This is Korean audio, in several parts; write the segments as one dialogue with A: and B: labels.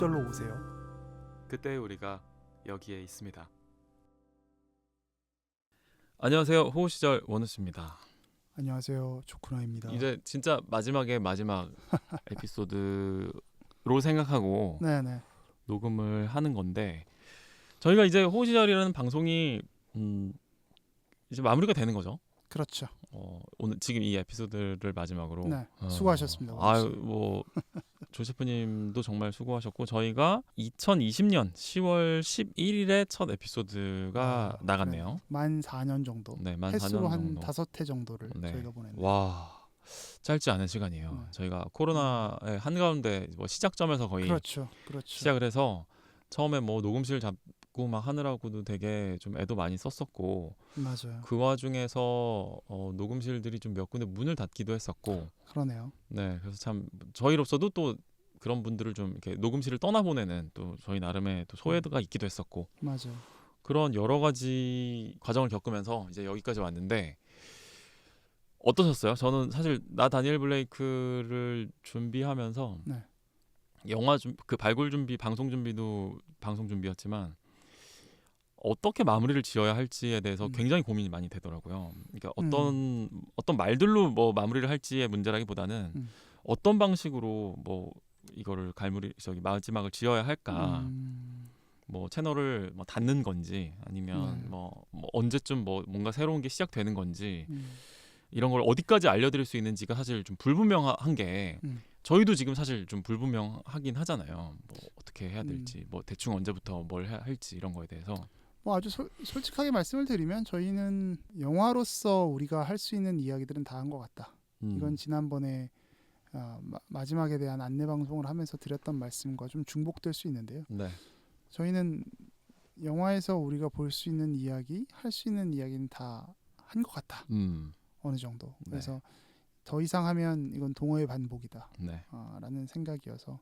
A: 시절로 오세요.
B: 그때 우리가 여기에 있습니다. 안녕하세요. 호우 시절 원우 씨입니다.
A: 안녕하세요. 조쿠나입니다.
B: 이제 진짜 마지막에 마지막 에피소드로 생각하고
A: 네네.
B: 녹음을 하는 건데 저희가 이제 호우 시절이라는 방송이 음 이제 마무리가 되는 거죠.
A: 그렇죠.
B: 어, 오늘 지금 이 에피소드를 마지막으로
A: 네,
B: 어,
A: 수고하셨습니다, 원우 씨.
B: 아유 뭐 조 셰프님도 정말 수고하셨고 저희가 2020년 10월 11일에 첫 에피소드가
A: 아,
B: 나갔네요.
A: 만 4년 정도.
B: 네, 만 4년
A: 횟수로 한
B: 정도.
A: 다섯 회 정도를
B: 네.
A: 저희가 보냈네요.
B: 와 짧지 않은 시간이에요.
A: 네.
B: 저희가 코로나의 한가운데 뭐 시작점에서 거의
A: 그렇죠. 그렇죠.
B: 시작을 해서 처음에 뭐 녹음실 잡고 막 하느라고도 되게 좀 애도 많이 썼었고
A: 맞아요.
B: 그 와중에서 어, 녹음실들이 좀 몇 군데 문을 닫기도 했었고
A: 그러네요.
B: 네 그래서 참 저희로서도 또 그런 분들을 좀 이렇게 녹음실을 떠나보내는 또 저희 나름의 또 소외가 있기도 했었고
A: 맞아요.
B: 그런 여러 가지 과정을 겪으면서 이제 여기까지 왔는데 어떠셨어요? 저는 사실 나 다니엘 블레이크를 준비하면서
A: 네.
B: 영화 준그 발굴 준비, 방송 준비도 방송 준비였지만 어떻게 마무리를 지어야 할지에 대해서
A: 음.
B: 굉장히 고민이 많이 되더라고요. 그러니까 어떤 어떤 말들로 뭐 마무리를 할지의 문제라기보다는
A: 음.
B: 어떤 방식으로 뭐 이거를 갈무리 저기 마지막을 지어야 할까?
A: 음,
B: 뭐 채널을 뭐 닫는 건지 아니면
A: 네.
B: 뭐, 뭐 언제쯤 뭐 뭔가 새로운 게 시작되는 건지
A: 음,
B: 이런 걸 어디까지 알려드릴 수 있는지가 사실 좀 불분명한 게
A: 음.
B: 저희도 지금 사실 좀 불분명하긴 하잖아요. 뭐 어떻게 해야
A: 음.
B: 될지 뭐 대충 언제부터 뭘 해야 할지 이런 거에 대해서
A: 뭐 아주 솔, 솔직하게 말씀을 드리면 저희는 영화로서 우리가 할 수 있는 이야기들은 다 한 것 같다.
B: 음,
A: 이건 지난번에 아, 마, 마지막에 대한 안내 방송을 하면서 드렸던 말씀과 좀 중복될 수 있는데요.
B: 네,
A: 저희는 영화에서 우리가 볼 수 있는 이야기, 할 수 있는 이야기는 다 한 것 같다.
B: 음,
A: 어느 정도.
B: 네.
A: 그래서 더 이상 하면 이건 동호의 반복이다.
B: 네,
A: 아, 라는 생각이어서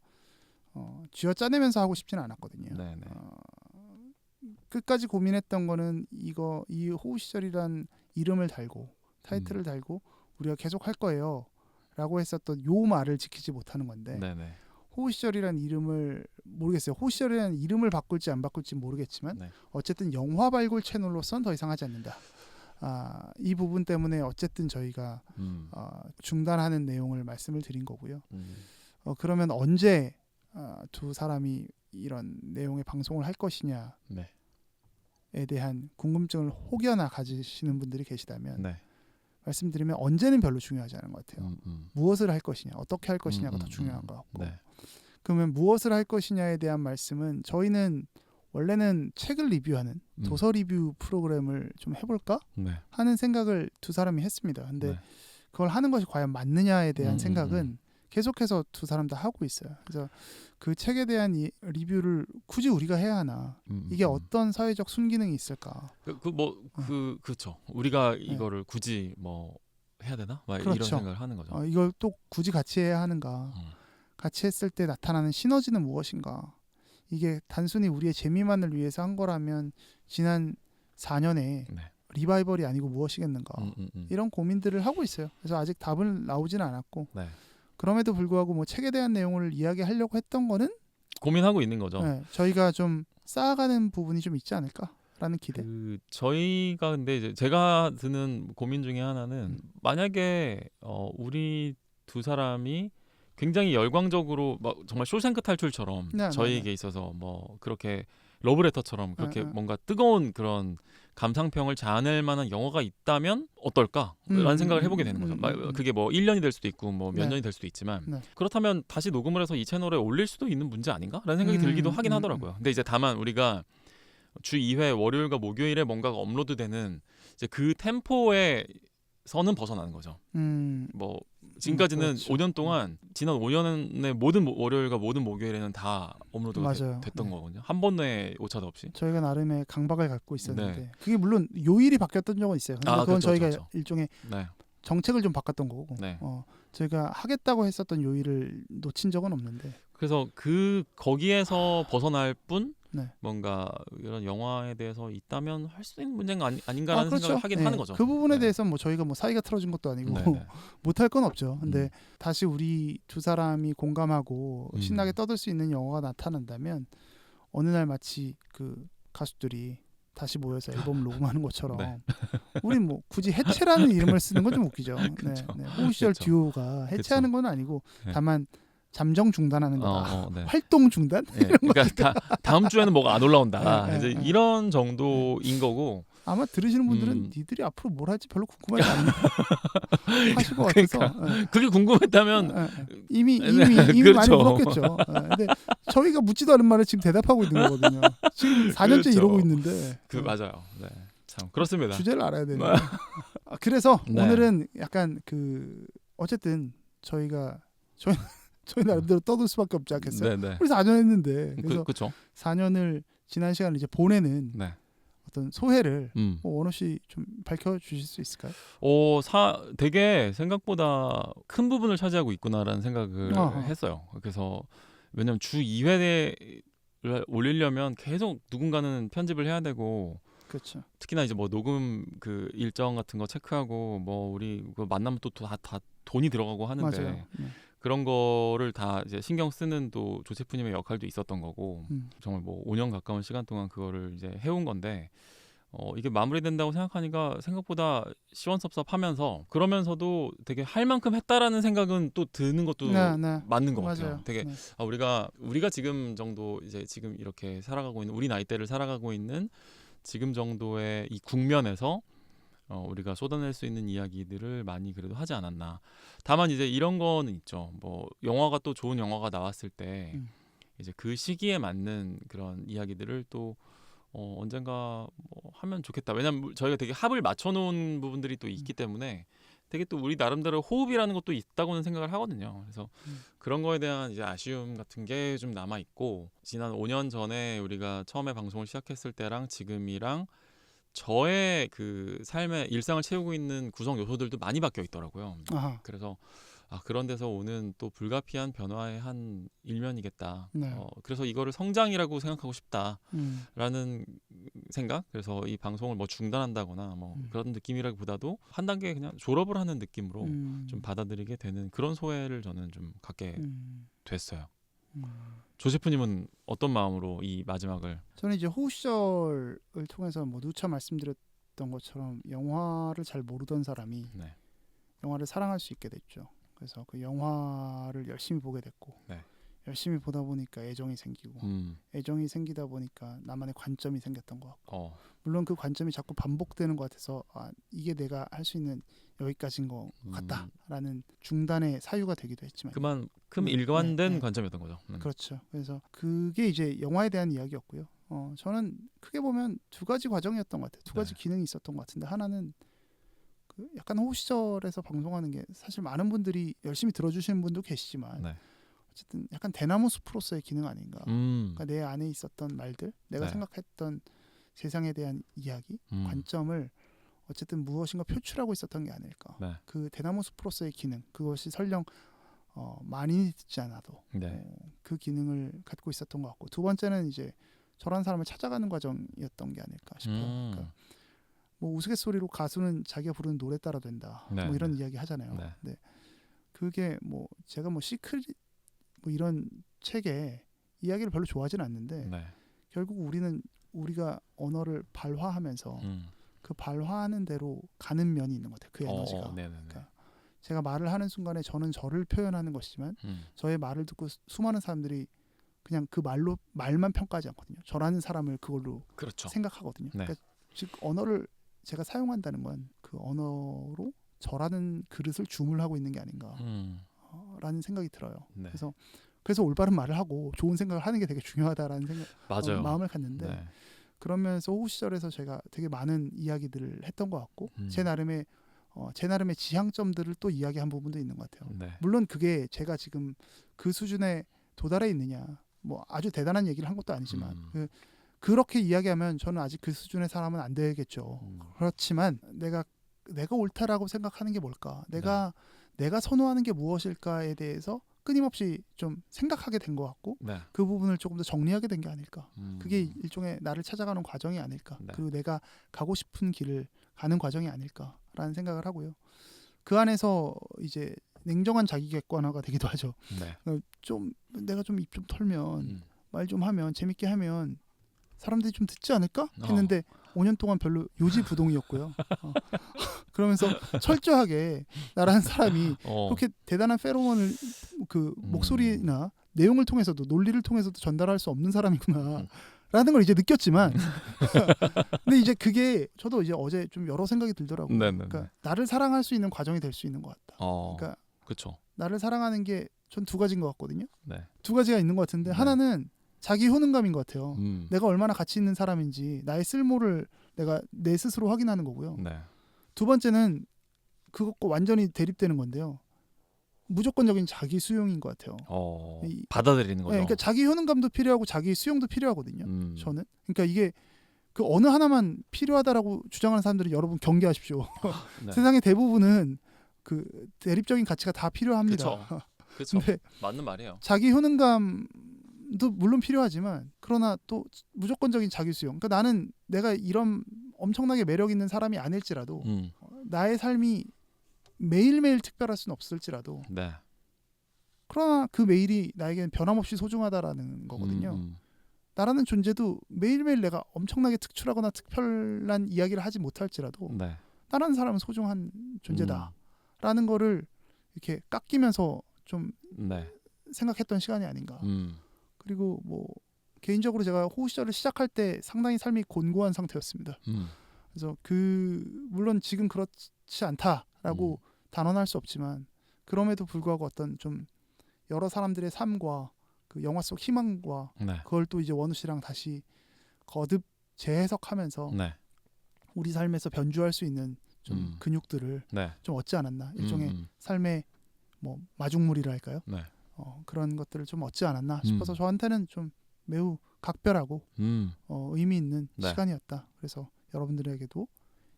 A: 어, 쥐어 짜내면서 하고 싶지는 않았거든요.
B: 네, 네,
A: 어, 끝까지 고민했던 거는 이거 이 호우 시절이란 이름을 달고 타이틀을
B: 음.
A: 달고 우리가 계속 할 거예요 라고 했었던 요 말을 지키지 못하는 건데
B: 네, 네,
A: 호우 시절이란 이름을 모르겠어요. 호우 시절이라는 이름을 바꿀지 안 바꿀지 모르겠지만
B: 네.
A: 어쨌든 영화 발굴 채널로선 더 이상 하지 않는다. 아, 이 부분 때문에 어쨌든 저희가
B: 음,
A: 어, 중단하는 내용을 말씀을 드린 거고요.
B: 음,
A: 어, 그러면 언제 어, 두 사람이 이런 내용의 방송을 할 것이냐에
B: 네,
A: 대한 궁금증을 혹여나 가지시는 분들이 계시다면
B: 네,
A: 말씀드리면 언제는 별로 중요하지 않은 것 같아요.
B: 음, 음,
A: 무엇을 할 것이냐, 어떻게 할 것이냐가
B: 음,
A: 더
B: 음,
A: 중요한
B: 음.
A: 것 같고.
B: 네,
A: 그러면 무엇을 할 것이냐에 대한 말씀은 저희는 원래는 책을 리뷰하는
B: 음,
A: 도서 리뷰 프로그램을 좀 해볼까
B: 네,
A: 하는 생각을 두 사람이 했습니다. 근데
B: 네,
A: 그걸 하는 것이 과연 맞느냐에 대한
B: 음, 음,
A: 생각은 계속해서 두 사람 다 하고 있어요. 그래서 그 책에 대한 이 리뷰를 굳이 우리가 해야 하나?
B: 음,
A: 이게
B: 음.
A: 어떤 사회적 순기능이 있을까?
B: 그 뭐그 그렇죠. 우리가 이거를 굳이 뭐 해야 되나? 막 이런
A: 네. 그렇죠.
B: 생각을 하는 거죠.
A: 어, 이걸 또 굳이 같이 해야 하는가?
B: 어.
A: 같이 했을 때 나타나는 시너지는 무엇인가? 이게 단순히 우리의 재미만을 위해서 한 거라면 지난 4년에
B: 네.
A: 리바이벌이 아니고 무엇이겠는가?
B: 음, 음, 음.
A: 이런 고민들을 하고 있어요. 그래서 아직 답은 나오지는 않았고
B: 네.
A: 그럼에도 불구하고 뭐 책에 대한 내용을 이야기하려고 했던 거는
B: 고민하고 있는 거죠.
A: 네, 저희가 좀 쌓아가는 부분이 좀 있지 않을까 라는 기대.
B: 그 저희가 근데 이제 제가 드는 고민 중에 하나는
A: 음.
B: 만약에 어 우리 두 사람이 굉장히 열광적으로 막 정말 쇼생크 탈출처럼
A: 네, 네,
B: 저희에게 있어서 뭐 그렇게 러브레터처럼 그렇게
A: 네, 네.
B: 뭔가 뜨거운 그런 감상평을 자아낼 만한 영화가 있다면 어떨까라는
A: 음,
B: 생각을
A: 음,
B: 해보게 되는
A: 음,
B: 거죠.
A: 음,
B: 막
A: 음.
B: 그게 뭐 1년이 될 수도 있고 뭐몇
A: 네.
B: 년이 될 수도 있지만
A: 네.
B: 그렇다면 다시 녹음을 해서 이 채널에 올릴 수도 있는 문제 아닌가라는 생각이
A: 음,
B: 들기도 하긴
A: 음,
B: 하더라고요. 근데 이제 다만 우리가 주 2회 월요일과 목요일에 뭔가가 업로드되는 이제 그 템포에서는 벗어나는 거죠.
A: 음,
B: 뭐 지금까지는
A: 그렇죠.
B: 5년 동안 지난 5년의 모든 모- 월요일과 모든 목요일에는 다 업로드가 되-
A: 맞아요.
B: 됐던
A: 네.
B: 거거든요. 한 번의 오차도 없이.
A: 저희가 나름의 강박을 갖고 있었는데
B: 네.
A: 그게 물론 요일이 바뀌었던 적은 있어요. 근데
B: 아,
A: 그건
B: 그렇죠,
A: 저희가
B: 그렇죠.
A: 일종의
B: 네.
A: 정책을 좀 바꿨던 거고
B: 네.
A: 어, 저희가 하겠다고 했었던 요일을 놓친 적은 없는데
B: 그래서 그 거기에서 벗어날 뿐
A: 네.
B: 뭔가 이런 영화에 대해서 있다면 할 수 있는 문제가 아니, 아닌가라는
A: 아, 그렇죠.
B: 생각을 하긴
A: 네.
B: 하는 거죠.
A: 그 부분에
B: 네.
A: 대해서 뭐 저희가 뭐 사이가 틀어진 것도 아니고
B: 네, 네.
A: 못할 건 없죠. 근데
B: 음.
A: 다시 우리 두 사람이 공감하고
B: 음.
A: 신나게 떠들 수 있는 영화가 나타난다면 어느 날 마치 그 가수들이 다시 모여서 앨범 녹음하는 것처럼
B: 네.
A: 우리 뭐 굳이 해체라는 이름을 쓰는 건 좀 웃기죠. 네, 네. 호시절
B: 그쵸.
A: 듀오가 해체하는 건 아니고
B: 네.
A: 다만 잠정 중단하는
B: 어,
A: 거다.
B: 어, 네.
A: 활동 중단?
B: 예, 그러니까 다, 다음 주에는 뭐가 안 올라온다.
A: 네, 네,
B: 이제
A: 네.
B: 이런 정도인 거고.
A: 아마 들으시는 분들은
B: 음.
A: 니들이 앞으로 뭘 할지 별로 궁금하지 않나 하실 것 같아서 예.
B: 그게 궁금했다면
A: 예, 예. 이미 이미
B: 네,
A: 이미 많이
B: 그렇죠.
A: 물었겠죠. 예, 근데 저희가 묻지도 않은 말을 지금 대답하고 있는 거거든요. 지금 4년째
B: 그렇죠.
A: 이러고 있는데
B: 그
A: 예,
B: 맞아요. 네. 참 그렇습니다.
A: 주제를 알아야 되네.
B: 네.
A: 아, 그래서
B: 네.
A: 오늘은 약간 그 어쨌든 저희가 저희 저희 나름대로 떠들 수밖에 없지 않겠어요.
B: 네, 네.
A: 우리 4년 했는데 그래서
B: 그, 그렇죠.
A: 4년을 지난 시간을 이제 보내는
B: 네.
A: 어떤 소회를
B: 음.
A: 뭐 원호 씨 좀 밝혀 주실 수 있을까요?
B: 어, 사 되게 생각보다 큰 부분을 차지하고 있구나라는 생각을
A: 어허.
B: 했어요. 그래서 왜냐면 주 2회를 올리려면 계속 누군가는 편집을 해야 되고
A: 그렇죠.
B: 특히나 이제 뭐 녹음 그 일정 같은 거 체크하고 뭐 우리 그 만나면 또 다 다 돈이 들어가고 하는데.
A: 네.
B: 그런 거를 다 이제 신경 쓰는 또 조세프님의 역할도 있었던 거고
A: 음.
B: 정말 뭐 5년 가까운 시간 동안 그거를 이제 해온 건데 어 이게 마무리된다고 생각하니까 생각보다 시원섭섭하면서 그러면서도 되게 할 만큼 했다라는 생각은 또 드는 것도
A: 네, 네.
B: 맞는 것
A: 맞아요.
B: 같아요. 되게
A: 네.
B: 아, 우리가 우리가 지금 정도 이제 지금 이렇게 살아가고 있는 우리 나이대를 살아가고 있는 지금 정도의 이 국면에서 어, 우리가 쏟아낼 수 있는 이야기들을 많이 그래도 하지 않았나. 다만 이제 이런 거는 있죠. 뭐 영화가 또 좋은 영화가 나왔을 때
A: 음.
B: 이제 그 시기에 맞는 그런 이야기들을 또 어, 언젠가 뭐 하면 좋겠다. 왜냐면 저희가 되게 합을 맞춰놓은 부분들이 또 있기 때문에 되게 또 우리 나름대로 호흡이라는 것도 있다고는 생각을 하거든요. 그래서
A: 음.
B: 그런 거에 대한 이제 아쉬움 같은 게 좀 남아 있고 지난 5년 전에 우리가 처음에 방송을 시작했을 때랑 지금이랑 저의 그 삶의 일상을 채우고 있는 구성 요소들도 많이 바뀌어 있더라고요.
A: 아하.
B: 그래서 아 그런 데서 오는 또 불가피한 변화의 한 일면이겠다.
A: 네.
B: 어, 그래서 이거를 성장이라고 생각하고 싶다라는
A: 음.
B: 생각. 그래서 이 방송을 뭐 중단한다거나 뭐
A: 음.
B: 그런 느낌이라기보다도 한 단계 그냥 졸업을 하는 느낌으로
A: 음.
B: 좀 받아들이게 되는 그런 소회를 저는 좀 갖게
A: 음.
B: 됐어요.
A: 음.
B: 조세프님은 어떤 마음으로 이 마지막을
A: 저는 이제 호우 시절을 통해서 뭐 누차 말씀드렸던 것처럼 영화를 잘 모르던 사람이
B: 네.
A: 영화를 사랑할 수 있게 됐죠. 그래서 그 영화를 열심히 보게 됐고
B: 네.
A: 열심히 보다 보니까 애정이 생기고
B: 음,
A: 애정이 생기다 보니까 나만의 관점이 생겼던 것 같고
B: 어,
A: 물론 그 관점이 자꾸 반복되는 것 같아서 아 이게 내가 할 수 있는 여기까지인 것
B: 음.
A: 같다라는 중단의 사유가 되기도 했지만
B: 그만큼
A: 네,
B: 일관된
A: 네, 네.
B: 관점이었던 거죠. 음.
A: 그렇죠. 그래서 그게 이제 영화에 대한 이야기였고요. 어, 저는 크게 보면 두 가지 과정이었던 것 같아요. 두 가지
B: 네.
A: 기능이 있었던 것 같은데 하나는 그 약간 호우 시절에서 방송하는 게 사실 많은 분들이 열심히 들어주시는 분도 계시지만
B: 네.
A: 어쨌든 약간 대나무 숲으로서의 기능 아닌가.
B: 음,
A: 그러니까 내 안에 있었던 말들, 내가
B: 네.
A: 생각했던 세상에 대한 이야기,
B: 음,
A: 관점을 어쨌든 무엇인가 표출하고 있었던 게 아닐까.
B: 네,
A: 그 대나무 숲으로서의 기능, 그것이 설령 어, 많이 듣지 않아도
B: 네,
A: 어, 그 기능을 갖고 있었던 것 같고 두 번째는 이제 저런 사람을 찾아가는 과정이었던 게 아닐까 싶어요.
B: 음,
A: 그러니까 뭐 우스갯소리로 가수는 자기가 부르는 노래 따라 된다.
B: 네,
A: 뭐 이런
B: 네.
A: 이야기 하잖아요.
B: 네.
A: 네. 그게 뭐 제가 뭐 시크릿 뭐 이런 책에 이야기를 별로 좋아하진 않는데
B: 네,
A: 결국 우리는 우리가 언어를 발화하면서
B: 음,
A: 그 발화하는 대로 가는 면이 있는 것 같아요. 그 에너지가.
B: 어, 네, 네, 네,
A: 그러니까 제가 말을 하는 순간에 저는 저를 표현하는 것이지만
B: 음,
A: 저의 말을 듣고 수- 수많은 사람들이 그냥 그 말로 말만 평가하지 않거든요. 저라는 사람을 그걸로
B: 그렇죠.
A: 생각하거든요.
B: 네.
A: 그러니까 즉 언어를 제가 사용한다는 건 그 언어로 저라는 그릇을 주물하고 있는 게 아닌가 라는
B: 음,
A: 생각이 들어요.
B: 네,
A: 그래서 그래서 올바른 말을 하고 좋은 생각을 하는 게 되게 중요하다라는 생각
B: 맞아요.
A: 어, 마음을 갖는데
B: 네,
A: 그러면서 오후 시절에서 제가 되게 많은 이야기들을 했던 것 같고
B: 음.
A: 제 나름의 어, 제 나름의 지향점들을 또 이야기한 부분도 있는 것 같아요.
B: 네,
A: 물론 그게 제가 지금 그 수준에 도달해 있느냐 뭐 아주 대단한 얘기를 한 것도 아니지만
B: 음.
A: 그, 그렇게 이야기하면 저는 아직 그 수준의 사람은 안 되겠죠.
B: 음.
A: 그렇지만 내가 내가 옳다라고 생각하는 게 뭘까? 내가
B: 네.
A: 내가 선호하는 게 무엇일까에 대해서 끊임없이 좀 생각하게 된 것 같고
B: 네.
A: 그 부분을 조금 더 정리하게 된 게 아닐까.
B: 음.
A: 그게 일종의 나를 찾아가는 과정이 아닐까.
B: 네.
A: 그리고 내가 가고 싶은 길을 가는 과정이 아닐까라는 생각을 하고요. 그 안에서 이제 냉정한 자기 객관화가 되기도 하죠.
B: 네.
A: 좀 내가 좀 입 좀 털면
B: 음.
A: 말좀 하면 재밌게 하면 사람들이 좀 듣지 않을까
B: 어.
A: 했는데 5년 동안 별로 요지부동이었고요. 어. 그러면서 철저하게 나라는 사람이
B: 어.
A: 그렇게 대단한 페로몬을 그
B: 음.
A: 목소리나 내용을 통해서도 논리를 통해서도 전달할 수 없는 사람이구나.
B: 음.
A: 라는 걸 이제 느꼈지만 근데 이제 그게 저도 이제 어제 좀 여러 생각이 들더라고요.
B: 네네네.
A: 그러니까 나를 사랑할 수 있는 과정이 될 수 있는 것 같다.
B: 어.
A: 그러니까
B: 그렇죠.
A: 나를 사랑하는 게 전 두 가지인 것 같거든요.
B: 네.
A: 두 가지가 있는 것 같은데
B: 네.
A: 하나는 자기 효능감인 것 같아요.
B: 음.
A: 내가 얼마나 가치 있는 사람인지 나의 쓸모를 내가 내 스스로 확인하는 거고요.
B: 네.
A: 두 번째는 그것과 완전히 대립되는 건데요. 무조건적인 자기 수용인 것 같아요.
B: 어.
A: 이-
B: 받아들이는
A: 네,
B: 거죠.
A: 그러니까 자기 효능감도 필요하고 자기 수용도 필요하거든요.
B: 음.
A: 저는 그러니까 이게 그 어느 하나만 필요하다라고 주장하는 사람들은 여러분 경계하십시오.
B: 네.
A: 세상의 대부분은 그 대립적인 가치가 다 필요합니다.
B: 그렇죠. 맞는 말이에요.
A: 자기 효능감 도 물론 필요하지만 그러나 또 무조건적인 자기 수용. 그러니까 나는 내가 이런 엄청나게 매력 있는 사람이 아닐지라도
B: 음.
A: 나의 삶이 매일매일 특별할 수는 없을지라도
B: 네.
A: 그러나 그 매일이 나에게는 변함없이 소중하다라는 거거든요.
B: 음, 음.
A: 나라는 존재도 매일매일 내가 엄청나게 특출하거나 특별한 이야기를 하지 못할지라도
B: 네.
A: 다른 사람은 소중한
B: 음.
A: 존재다라는 거를 이렇게 깎이면서 좀
B: 네.
A: 생각했던 시간이 아닌가.
B: 음.
A: 그리고 뭐 개인적으로 제가 호우 시절을 시작할 때 상당히 삶이 곤고한 상태였습니다.
B: 음.
A: 그래서 그 물론 지금 그렇지 않다라고
B: 음.
A: 단언할 수 없지만 그럼에도 불구하고 어떤 좀 여러 사람들의 삶과 그 영화 속 희망과
B: 네.
A: 그걸 또 이제 원우 씨랑 다시 거듭 재해석하면서
B: 네.
A: 우리 삶에서 변주할 수 있는 좀
B: 음.
A: 근육들을
B: 네.
A: 좀 얻지 않았나 일종의
B: 음, 음.
A: 삶의 뭐 마중물이랄까요?
B: 네.
A: 어, 그런 것들을 좀 얻지 않았나
B: 음.
A: 싶어서 저한테는 좀 매우 각별하고
B: 음.
A: 어, 의미 있는
B: 네.
A: 시간이었다. 그래서 여러분들에게도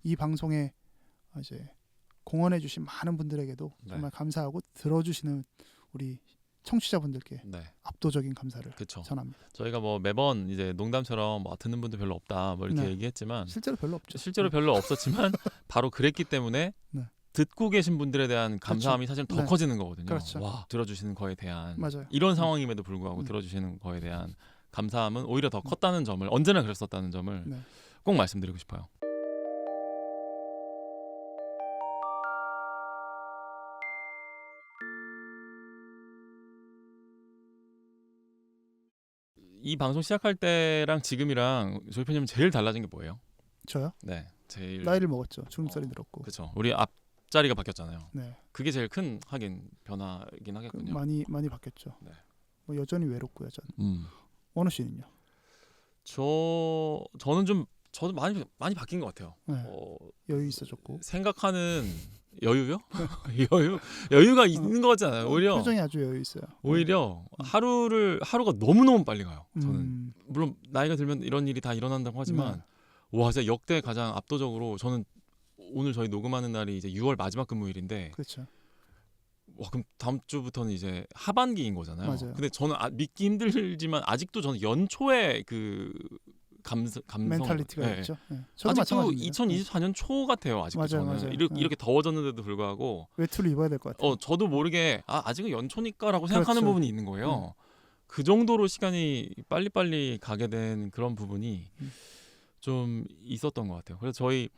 A: 이 방송에 이제 공헌해주신 많은 분들에게도
B: 네.
A: 정말 감사하고 들어주시는 우리 청취자분들께
B: 네.
A: 압도적인 감사를
B: 그렇죠.
A: 전합니다.
B: 저희가 뭐 매번 이제 농담처럼 뭐 듣는 분들 별로 없다 뭐 이렇게
A: 네.
B: 얘기했지만
A: 실제로 별로 없죠.
B: 실제로 별로 없었지만 바로 그랬기 때문에
A: 네.
B: 듣고 계신 분들에 대한 감사함이 사실 더
A: 네.
B: 커지는 거거든요.
A: 그렇죠.
B: 와 들어주시는 거에 대한
A: 맞아요.
B: 이런 상황임에도 불구하고
A: 음.
B: 들어주시는 거에 대한 감사함은 오히려 더 컸다는 점을 언제나 그랬었다는 점을
A: 네.
B: 꼭 말씀드리고 싶어요. 이 방송 시작할 때랑 지금이랑 조이 편님 제일 달라진 게 뭐예요?
A: 저요?
B: 네, 제일
A: 나이를 먹었죠. 주름살이
B: 어,
A: 늘었고.
B: 그렇죠. 우리 앞 자리가 바뀌었잖아요.
A: 네.
B: 그게 제일 큰 하긴 변화이긴
A: 그
B: 하겠군요.
A: 많이 많이 바뀌었죠.
B: 네.
A: 뭐 여전히 외롭고요. 저는.
B: 음.
A: 원우 씨는요?
B: 저 저는 좀 저도 많이 많이 바뀐 것 같아요.
A: 네.
B: 어,
A: 여유 있어졌고.
B: 생각하는 여유요? 여유 여유가 있는 것 같지 않아요. 오히려
A: 표정이 아주 여유 있어요.
B: 오히려 하루를 하루가 너무 너무 빨리 가요. 저는
A: 음,
B: 물론 나이가 들면 이런 일이 다 일어난다고 하지만
A: 네.
B: 와 진짜 역대 가장 압도적으로 저는 오늘 저희 녹음하는 날이 이제 6월 마지막 근무일인데
A: 그렇죠.
B: 와 그럼 다음 주부터는 이제 하반기인 거잖아요.
A: 맞아요.
B: 근데 저는 아, 믿기 힘들지만 아직도 저는 연초에 그 감성 감성
A: 멘탈리티가
B: 예,
A: 있죠. 네.
B: 아직도
A: 마찬가지입니다.
B: 2024년 초 같아요. 아직도
A: 맞아요,
B: 저는
A: 맞아요.
B: 이렇게,
A: 네.
B: 이렇게 더워졌는데도 불구하고
A: 외투를 입어야 될 것 같아요.
B: 어 저도 모르게 아 아직은 연초니까라고 생각하는
A: 그렇죠.
B: 부분이 있는 거예요. 그 정도로 시간이 빨리빨리 가게 된 그런 부분이
A: 음.
B: 좀 있었던 것 같아요. 그래서 저희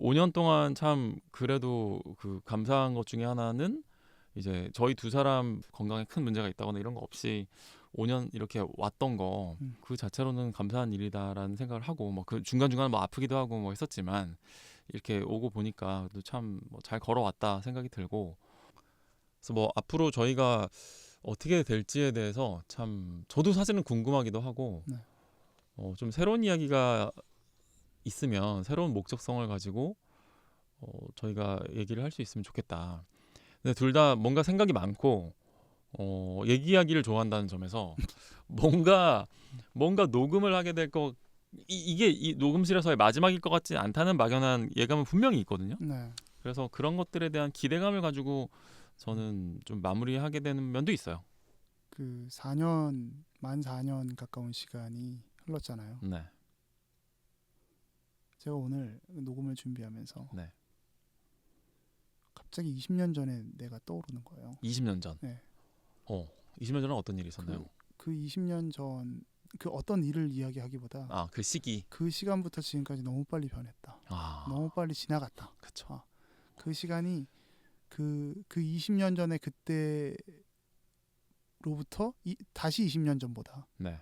B: 5년 동안 참 그래도 그 감사한 것 중에 하나는 이제 저희 두 사람 건강에 큰 문제가 있다거나 이런 거 없이 5년 이렇게 왔던 거
A: 음.
B: 그 자체로는 감사한 일이다라는 생각을 하고 뭐 그 중간 중간 뭐 아프기도 하고 뭐 했었지만 이렇게 오고 보니까 참잘 걸어왔다 생각이 들고 그래서 뭐 앞으로 저희가 어떻게 될지에 대해서 참 저도 사실은 궁금하기도 하고
A: 네.
B: 어, 좀 새로운 이야기가 있으면 새로운 목적성을 가지고 어, 저희가 얘기를 할 수 있으면 좋겠다. 근데 둘 다 뭔가 생각이 많고 어, 얘기하기를 좋아한다는 점에서 뭔가 뭔가 녹음을 하게 될거 이게 이 녹음실에서의 마지막일 것 같지 않다는 막연한 예감은 분명히 있거든요.
A: 네.
B: 그래서 그런 것들에 대한 기대감을 가지고 저는 좀 마무리하게 되는 면도 있어요.
A: 그 4년 만 4년 가까운 시간이 흘렀잖아요.
B: 네.
A: 제가 오늘 녹음을 준비하면서
B: 네.
A: 갑자기 20년 전에 내가 떠오르는 거예요.
B: 20년 전.
A: 네.
B: 어. 20년 전에 어떤 일이 있었나요?
A: 그 20년 전 그 어떤 일을 이야기하기보다
B: 아, 그 시기.
A: 그 시간부터 지금까지 너무 빨리 변했다.
B: 아.
A: 너무 빨리 지나갔다.
B: 그쵸.
A: 아, 그 시간이 그, 그 20년 전에 그때로부터 이, 다시 20년 전보다
B: 네.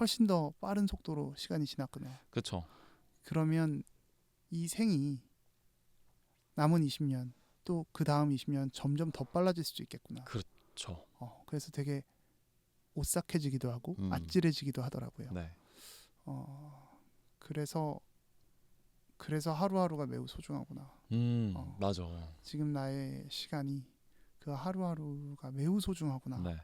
A: 훨씬 더 빠른 속도로 시간이 지났거든요.
B: 그쵸.
A: 그러면 이 생이 남은 20년 또 그 다음 20년 점점 더 빨라질 수도 있겠구나.
B: 그쵸.
A: 어, 그래서 되게 오싹해지기도 하고
B: 음.
A: 아찔해지기도 하더라고요.
B: 네.
A: 어, 그래서 그래서 하루하루가 매우 소중하구나.
B: 음,
A: 어.
B: 맞아.
A: 지금 나의 시간이 그 하루하루가 매우 소중하구나.
B: 네.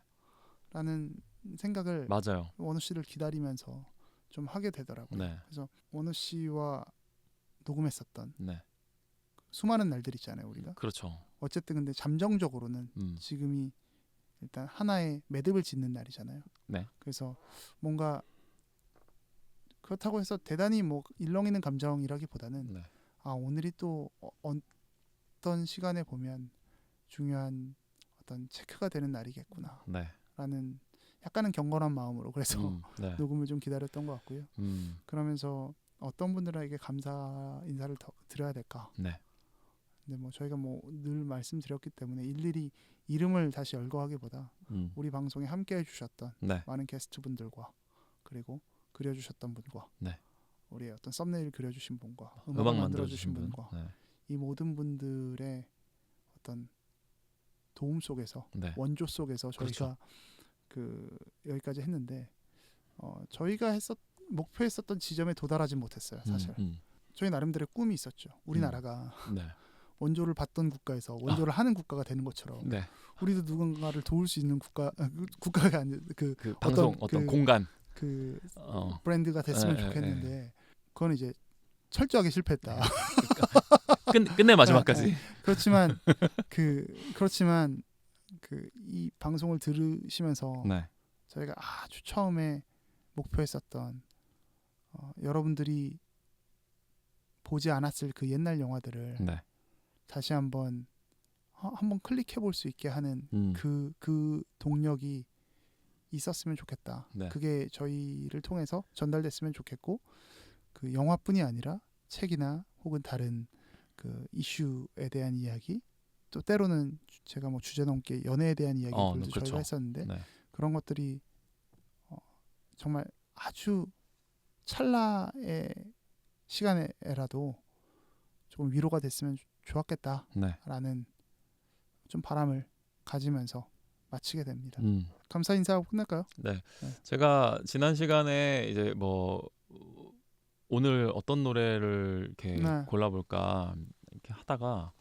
A: 라는 생각을
B: 맞아요.
A: 원우 씨를 기다리면서 좀 하게 되더라고요.
B: 네.
A: 그래서 원우 씨와 녹음했었던
B: 네.
A: 수많은 날들 있잖아요, 우리가.
B: 그렇죠.
A: 어쨌든 근데 잠정적으로는
B: 음.
A: 지금이 일단 하나의 매듭을 짓는 날이잖아요.
B: 네.
A: 그래서 뭔가 그렇다고 해서 대단히 뭐 일렁이는 감정이라기보다는
B: 네.
A: 아 오늘이 또 어, 어떤 시간에 보면 중요한 어떤 체크가 되는 날이겠구나라는
B: 네.
A: 약간은 경건한 마음으로 그래서
B: 음. 네.
A: 녹음을 좀 기다렸던 것 같고요.
B: 음.
A: 그러면서 어떤 분들에게 감사 인사를 더 드려야 될까?
B: 네.
A: 근데 뭐 저희가 뭐 늘 말씀드렸기 때문에 일일이 이름을 다시 열거하기보다
B: 음.
A: 우리 방송에 함께 해주셨던
B: 네.
A: 많은 게스트분들과 그리고 그려주셨던 분과
B: 네.
A: 우리의 어떤 썸네일 그려주신 분과 음악을
B: 음악
A: 만들어주신
B: 만들어주신 분.
A: 분과
B: 네.
A: 이 모든 분들의 어떤 도움 속에서
B: 네.
A: 원조 속에서 저희가
B: 그렇죠.
A: 그 여기까지 했는데 어, 저희가 했었 목표했었던 지점에 도달하지 못했어요 사실
B: 음, 음.
A: 저희 나름대로의 꿈이 있었죠 우리나라가
B: 네.
A: 원조를 받던 국가에서 원조를 하는 국가가 되는 것처럼
B: 네.
A: 우리도 누군가를 도울 수 있는 국가 아, 그 국가가 아니 그
B: 그 방송 어떤
A: 그-
B: 공간.
A: 그
B: 어.
A: 브랜드가 됐으면
B: 에, 에,
A: 좋겠는데 그건 이제 철저하게 실패했다.
B: 끝 끝내 마지막까지.
A: 네, 그렇지만 그 그렇지만 그 이 방송을 들으시면서
B: 네.
A: 저희가 아주 처음에 목표했었던 어, 여러분들이 보지 않았을 그 옛날 영화들을
B: 네.
A: 다시 한번 어, 한번 클릭해 볼 수 있게 하는
B: 음.
A: 그그 동력이 있었으면 좋겠다.
B: 네.
A: 그게 저희를 통해서 전달됐으면 좋겠고 그 영화뿐이 아니라 책이나 혹은 다른 그 이슈에 대한 이야기 또 때로는 주- 제가 뭐 주제 넘게 연애에 대한 이야기들도
B: 어, 그렇죠.
A: 저희가 했었는데
B: 네.
A: 그런 것들이 어, 정말 아주 찰나의 시간에라도 조금 위로가 됐으면 좋- 좋았겠다라는
B: 네.
A: 좀 바람을 가지면서 마치게 됩니다.
B: 음.
A: 감사 인사하고 끝낼까요?
B: 네.
A: 네.
B: 제가 지난 시간에 이제 뭐 오늘 어떤 노래를 이렇게
A: 네.
B: 골라볼까 이렇게 하다가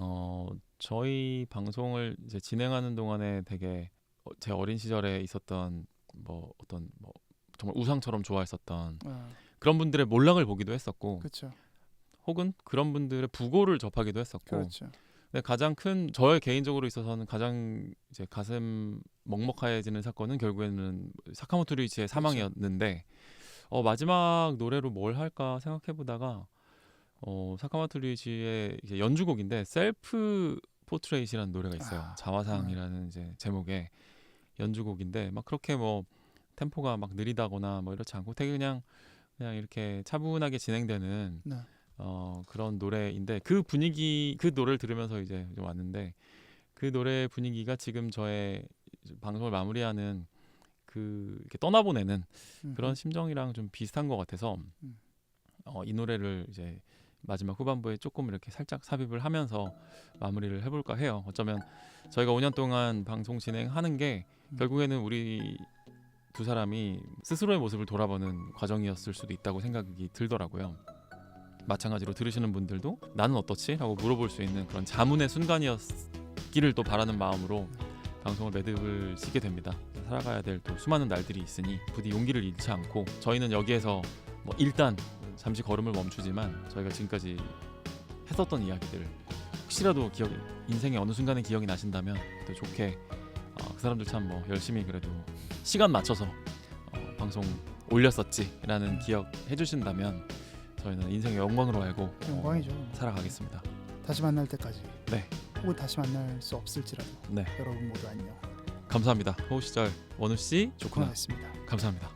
B: 어 저희 방송을 이제 진행하는 동안에 되게 어, 제 어린 시절에 있었던 뭐 어떤 뭐 정말 우상처럼 좋아했었던
A: 어,
B: 그런 분들의 몰락을 보기도 했었고
A: 그렇죠,
B: 혹은 그런 분들의 부고를 접하기도 했었고
A: 그렇죠.
B: 근데 가장 큰 저의 개인적으로 있어서는 가장 이제 가슴 먹먹해지는 사건은 결국에는 사카모토 류이치의 사망이었는데 어, 마지막 노래로 뭘 할까 생각해 보다가 어, 류이치의 이제 연주곡인데 셀프 포트레이트라는 노래가 있어요.
A: 아,
B: 자화상이라는 이제 제목의 연주곡인데 막 그렇게 뭐 템포가 막 느리다거나 뭐 이렇지 않고 되게 그냥 그냥 이렇게 차분하게 진행되는
A: 네.
B: 어, 그런 노래인데 그 분위기 그 노래를 들으면서 이제 좀 왔는데 그 노래 분위기가 지금 저의 방송을 마무리하는 그 이렇게 떠나보내는
A: 음.
B: 그런 심정이랑 좀 비슷한 것 같아서
A: 음.
B: 어, 이 노래를 이제 마지막 후반부에 조금 이렇게 살짝 삽입을 하면서 마무리를 해볼까 해요. 어쩌면 저희가 5년 동안 방송 진행하는 게
A: 음.
B: 결국에는 우리 두 사람이 스스로의 모습을 돌아보는 과정이었을 수도 있다고 생각이 들더라고요. 마찬가지로 들으시는 분들도 나는 어떻지? 라고 물어볼 수 있는 그런 자문의 순간이었기를 또 바라는 마음으로 방송을 매듭을 짓게 됩니다. 살아가야 될 또 수많은 날들이 있으니 부디 용기를 잃지 않고 저희는 여기에서 뭐 일단 잠시 걸음을 멈추지만 저희가 지금까지 했었던 이야기들 혹시라도 기억 인생의 어느 순간에 기억이 나신다면 또 좋게 어, 그 사람들 참 뭐 열심히 그래도 시간 맞춰서 어, 방송 올렸었지라는 기억 해주신다면 저희는 인생의 영광으로 알고 어,
A: 영광이죠.
B: 살아가겠습니다.
A: 다시 만날 때까지.
B: 네.
A: 혹은 다시 만날 수 없을지라도
B: 네,
A: 여러분 모두 안녕.
B: 감사합니다. 호우 시절 원우 씨, 조쿠나
A: 고맙습니다.
B: 감사합니다.